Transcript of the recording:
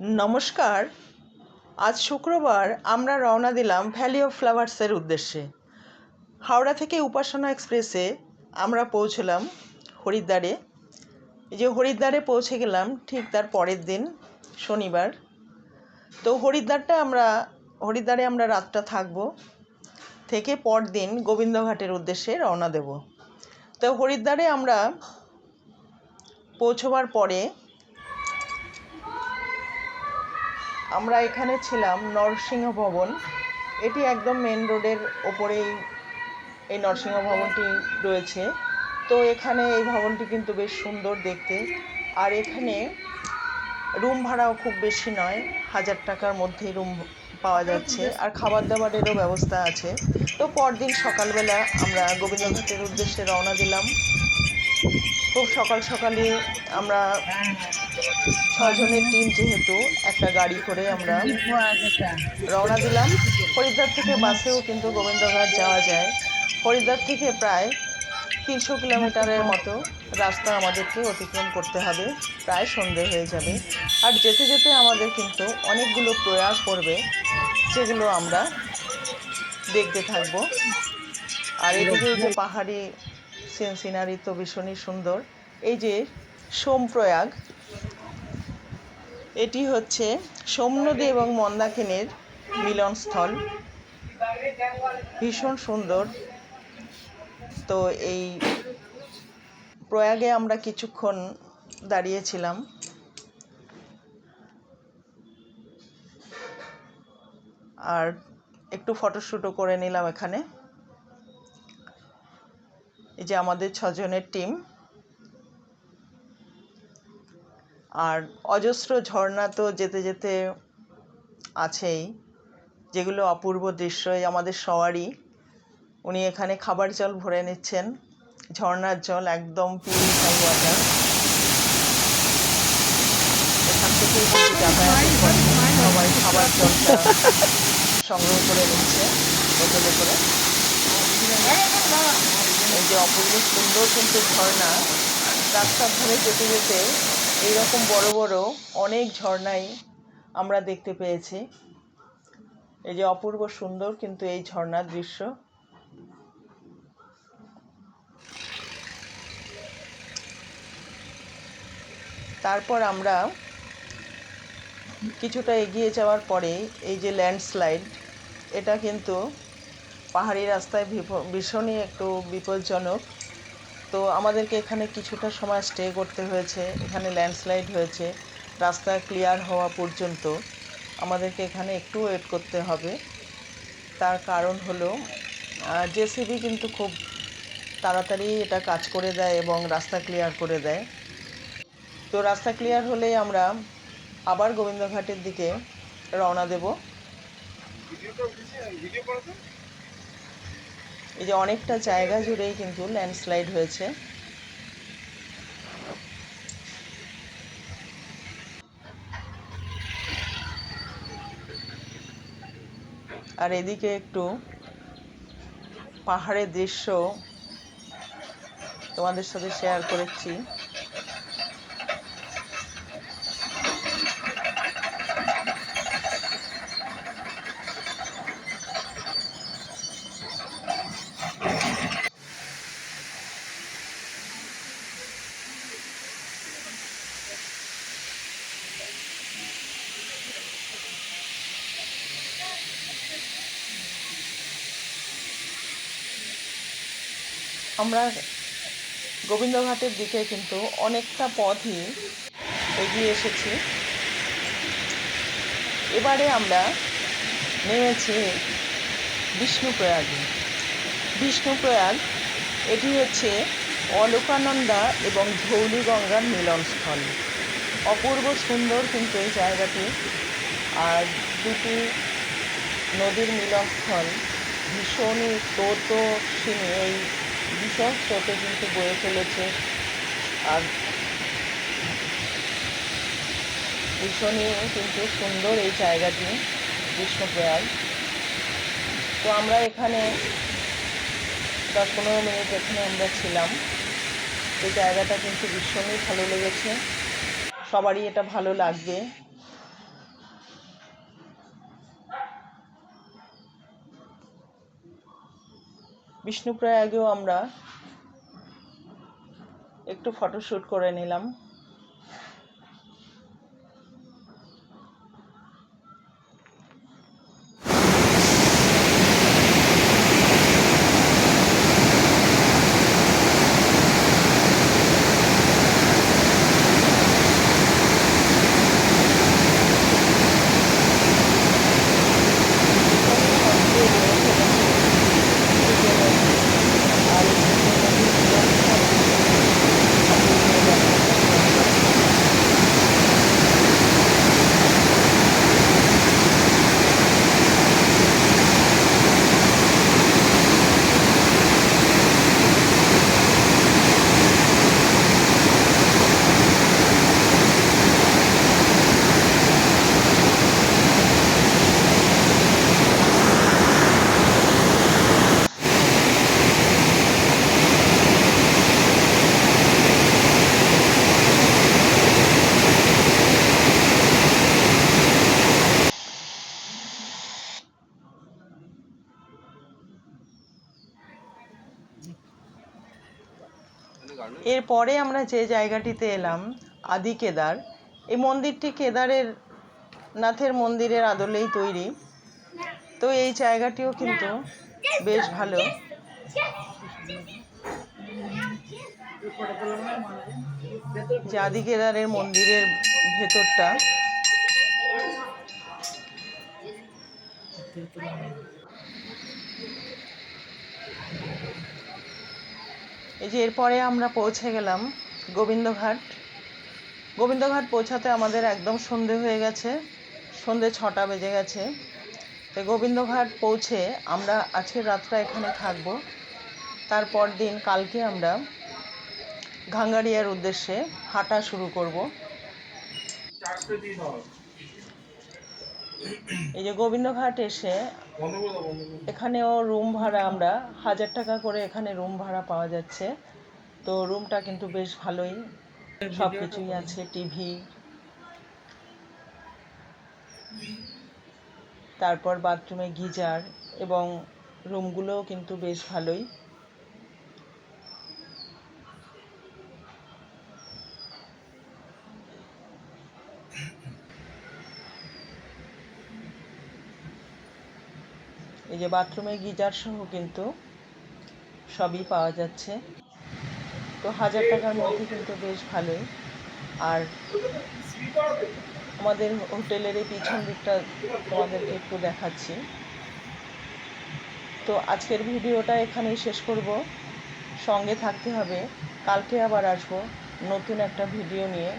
নমস্কার। আজ শুক্রবার আমরা রওনা দিলাম ভ্যালি অফ ফ্লাওয়ার্সের উদ্দেশ্যে। হাওড়া থেকে উপাসনা এক্সপ্রেসে আমরা পৌঁছলাম হরিদ্বারে। যে হরিদ্বারে পৌঁছে গেলাম, ঠিক তার পরের দিন, শনিবার। তো হরিদ্বারটা আমরা, হরিদ্বারে আমরা রাতটা থাকব, থেকে পরদিন গোবিন্দঘাটের উদ্দেশ্যে রওনা দেব। তো হরিদ্বারে আমরা পৌঁছবার পরে আমরা এখানে ছিলাম নরসিংহ ভবন। এটি একদম মেন রোডের ওপরেই এই নরসিংহ ভবনটি রয়েছে। তো এখানে এই ভবনটি কিন্তু বেশ সুন্দর দেখতে। আর এখানে রুম ভাড়াও খুব বেশি নয়, হাজার টাকার মধ্যেই রুম পাওয়া যাচ্ছে। আর খাবার দাবারেরও ব্যবস্থা আছে। তো পরদিন সকালবেলা আমরা গোবিন্দঘাটের উদ্দেশ্যে রওনা দিলাম। খুব সকাল সকালে আমরা ছজনের টিম যেহেতু, একটা গাড়ি করে আমরা রওনা দিলাম। হরিদ্বার থেকে বাসেও কিন্তু গোবিন্দঘাট যাওয়া যায়। হরিদ্বার থেকে প্রায় তিনশো কিলোমিটারের মতো রাস্তা আমাদেরকে অতিক্রম করতে হবে। প্রায় সন্ধে হয়ে যাবে। আর যেতে যেতে আমাদের কিন্তু অনেকগুলো প্রয়াস পড়বে, যেগুলো আমরা দেখতে থাকব। আর এদিকে যে পাহাড়ি সিন সিনারি তো ভীষণই সুন্দর। এই যে সোমপ্রয়াগ এটি হচ্ছে সোমনদী এবং মন্দাকিনীর মিলনস্থল। ভীষণ সুন্দর। তো এই প্রয়াগে আমরা কিছুক্ষণ দাঁড়িয়েছিলাম। আর একটু ফটোশ্যুটও করে নিলাম এখানে। এই যে আমাদের ছজনের টিম। আর অজস্র ঝর্ণা তো যেতে যেতে আছেই, যেগুলো অপূর্ব দৃশ্য এই আমাদের সবারই উনি এখানে খাবার জল ভরে নিচ্ছেন, ঝর্ণার জল একদম পিউরিফাই ওয়াটার এখান করেন সবাই খাবার জলটা সংগ্রহ করে নিচ্ছে বোতলে করে। এই যে অপূর্ব সুন্দর কিন্তু ঝর্ণা, রাস্তার ধারে যেতে যেতে এইরকম বড় বড় অনেক ঝর্ণাই আমরা দেখতে পেয়েছি। এই যে অপূর্ব সুন্দর কিন্তু এই ঝর্ণার দৃশ্য। তারপর আমরা কিছুটা এগিয়ে যাওয়ার পরে এই যে ল্যান্ডস্লাইড, এটা কিন্তু পাহাড়ি রাস্তায় ভীষণই একটু বিপজ্জনক। তো আমাদেরকে এখানে কিছুটা সময় স্টে করতে হয়েছে। এখানে ল্যান্ডস্লাইড হয়েছে। রাস্তা ক্লিয়ার হওয়া পর্যন্ত আমাদেরকে এখানে একটু ওয়েট করতে হবে। তার কারণ হলো জেসিবি কিন্তু খুব তাড়াতাড়ি এটা কাজ করে দেয় এবং রাস্তা ক্লিয়ার করে দেয়। তো রাস্তা ক্লিয়ার হলেই আমরা আবার গোবিন্দঘাটের দিকে রওনা দেব। এই যে অনেকটা জায়গা জুড়েই কিন্তু ল্যান্ডস্লাইড হয়েছে। আর এদিকে একটু পাহাড়ের দৃশ্য তোমাদের সাথে শেয়ার করেছি। আমরা গোবিন্দঘাটের দিকে কিন্তু অনেকটা পথই এগিয়ে এসেছি। এবারে আমরা নেমেছি বিষ্ণুপ্রয়াগে। বিষ্ণুপ্রয়াগ, এটি হচ্ছে অলোকানন্দা এবং ধৌলিগঙ্গার মিলনস্থল। অপূর্ব সুন্দর কিন্তু এই জায়গাটি। আর দুটি নদীর মিলনস্থল, ভীষণই স্রোতস্বিনী এই ভীষণ স্রোতে কিন্তু বয়ে চলেছে। আর ভীষণই কিন্তু সুন্দর এই জায়গাটি কৃষ্ণপ্রয়াগ তো আমরা এখানে দশ পনেরো মিনিট এখানে আমরা ছিলাম। এই জায়গাটা কিন্তু ভীষণই ভালো লেগেছে। সবারই এটা ভালো লাগবে। বিষ্ণুপ্রয়াগেও আমরা একটু ফটোশ্যুট করে নিলাম। এরপরে আমরা যে জায়গাটিতে এলাম, আদি কেদার, এই মন্দিরটি কেদারের নাথের মন্দিরের আদলেই তৈরি। তো এই জায়গাটিও কিন্তু বেশ ভালো। যে আদি কেদারের মন্দিরের ভেতরটা। এই যে এরপরে আমরা পৌঁছে গেলাম গোবিন্দঘাট। গোবিন্দঘাট পৌঁছাতে আমাদের একদম সন্ধে হয়ে গেছে, সন্ধে ছটা বেজে গেছে। তো গোবিন্দঘাট পৌঁছে আমরা আজকের রাতটা এখানে থাকব। তারপর দিন কালকে আমরা ঘাঙ্গারিয়ার উদ্দেশ্যে হাঁটা শুরু করব। এই যে গোবিন্দঘাট এসে এখানেও রুম ভাড়া আমরা। হাজার টাকা করে এখানে রুম ভাড়া পাওয়া যাচ্ছে। তো রুমটা কিন্তু বেশ ভালোই। সব কিছুই আছে টিভি তারপর বাথরুমে গিজার এবং রুমগুলোও কিন্তু বেশ ভালোই। এই যে বাথরুমে গিজার সহ কিন্তু সবই পাওয়া যাচ্ছে। তো হাজার টাকার মধ্যে কিন্তু বেশ ভালোই। আর আমাদের হোটেলের এই পিছন দিকটা তোমাদেরকে একটু দেখাচ্ছি। তো আজকের ভিডিওটা এখানেই শেষ করব। সঙ্গে থাকতে হবে। কালকে আবার আসব নতুন একটা ভিডিও নিয়ে।